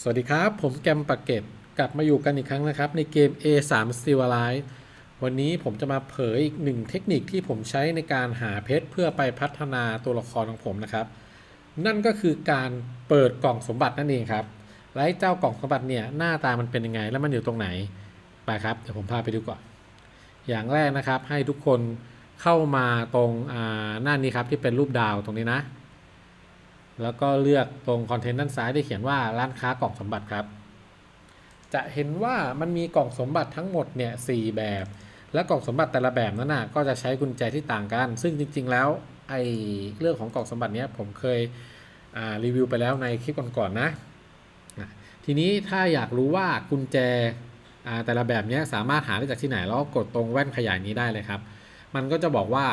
สวัสดีครับ ผมแกมปากเก็ตกลับมาอยู่กันอีกครั้งนะครับ ในเกม A3 Steel Alive วันนี้ผมจะมาเผยอีกหนึ่งเทคนิคที่ผมใช้ในการหาเพชรเพื่อไปพัฒนาตัวละครของผมนะครับ นั่นก็คือการเปิดกล่องสมบัตินั่นเองครับและไอ้เจ้ากล่องสมบัติเนี่ยหน้าตามันเป็นยังไง แล้วมันอยู่ตรงไหนไปครับเดี๋ยวผมพาไปดูก่อน อย่างแรกนะครับให้ทุกคนเข้ามาตรงอ่าหน้านี้ครับที่เป็นรูปดาวตรงนี้นะ แล้วก็เลือกตรงคอนเทนต์ด้านซ้ายได้เขียนว่าร้านค้ากล่องสมบัติครับ จะเห็นว่ามันมีกล่องสมบัติทั้งหมดเนี่ยสแบบ และกล่องสมบัติแต่ละแบบนั้นน่ะก็จะใช้กุญแจที่ต่างกัน ซึ่งจริง ๆ แล้วไอ้เรื่องของกล่องสมบัติเนี้ยผมเคยรีวิวไปแล้วในคลิปก่อนๆนะ ทีนี้ถ้าอยากรู้ว่ากุญแจแต่ละแบบนี้สามารถหาได้จากที่ไหนแล้วกกดตรงแว่นขยายนี้ได้เลยครับ มันก็จะบอกว่า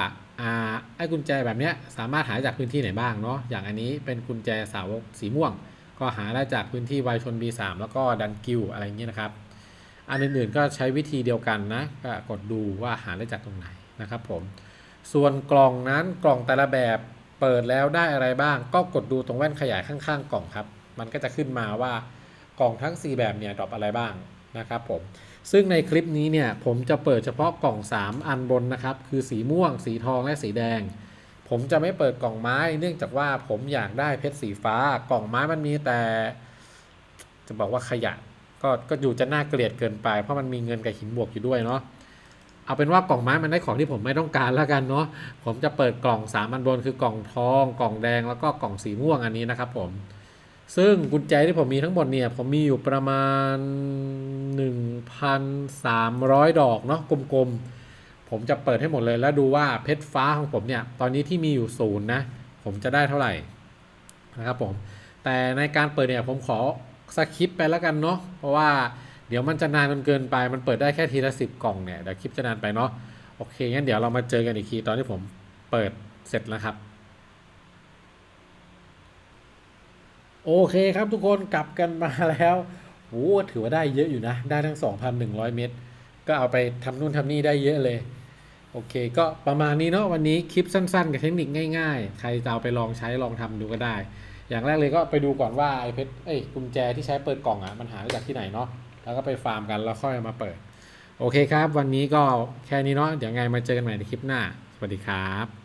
ไอ้กุญแจแบบนี้สามารถหาจากพื้นที่ไหนบ้างเนาะอย่างอันนี้เป็นกุญแจสาวกสีม่วง ก็หาได้จากพื้นที่ไวชน B3 แล้วก็ดันกิวอะไรเงี้ยนะครับ อันอื่นๆก็ใช้วิธีเดียวกันนะก็กดดูว่าหาได้จากตรงไหนนะครับผมส่วนกล่องนั้นกล่องแต่ละแบบเปิดแล้วได้อะไรบ้าง ก็กดดูตรงแว่นขยายข้างๆ กล่องครับ มันก็จะขึ้นมาว่ากล่องทั้ง 4 แบบเนี่ยดรอปอะไรบ้าง นะครับผมซึ่งในคลิปนี้เนี่ยผมจะเปิดเฉพาะกล่อง 3 อันบนนะครับ คือสีม่วง สีทองและสีแดง ผมจะไม่เปิดกล่องไม้ เนื่องจากว่าผมอยากได้เพชรสีฟ้ากล่องไม้มันมีแต่ จะบอกว่าขยะก็ก็อยู่จะน่าเกลียดเกินไป เพราะมันมีเงินกับหินบวกอยู่ด้วยเนาะเอาเป็นว่ากล่องไม้มันได้ของที่ผมไม่ต้องการแล้วกันเนาะผมจะเปิดกล่องสามอันบนคือกล่องทอง กล่องแดงแล้วก็กล่องสีม่วงอันนี้นะครับผม ซึ่งกุญแจที่ผมมีทั้งหมดเนี่ยผมมีอยู่ประมาณ 1,300 ดอกเนาะกลมๆ ผมจะเปิดให้หมดเลยแล้วดูว่าเพชรฟ้าของผมเนี่ย ตอนนี้ที่มีอยู่ศูนย์นะ ผมจะได้เท่าไหร่นะครับผม แต่ในการเปิดเนี่ยผมขอสคิปไปแล้วกันเนาะเพราะว่าเดี๋ยวมันจะนานจนเกินไป มันเปิดได้แค่ทีละสิบกล่องเนี่ยเดี๋ยวคลิปจะนานไปเนาะโอเคงั้นเดี๋ยวเรามาเจอกันอีกทีตอนที่ผมเปิดเสร็จแล้วครับโอเคครับทุกคนกลับกันมาแล้ว โอ้ถือว่าได้เยอะอยู่นะ ได้ทั้ง 2,100 เม็ดก็เอาไปทำนู่นทำนี่ได้เยอะเลย โอเค ก็ประมาณนี้เนาะวันนี้คลิปสั้นๆ กับเทคนิคง่ายๆ ใครจะเอาไปลองใช้ลองทำดูก็ได้ อย่างแรกเลยก็ไปดูก่อนว่าไอ้เพชรเอ้กุญแจที่ใช้เปิดกล่องอะมันหาจากที่ไหนเนาะแล้วก็ไปฟาร์มกันแล้วค่อยมาเปิด โอเคครับ วันนี้ก็แค่นี้เนาะเดี๋ยวไงมาเจอกันใหม่ในคลิปหน้า สวัสดีครับ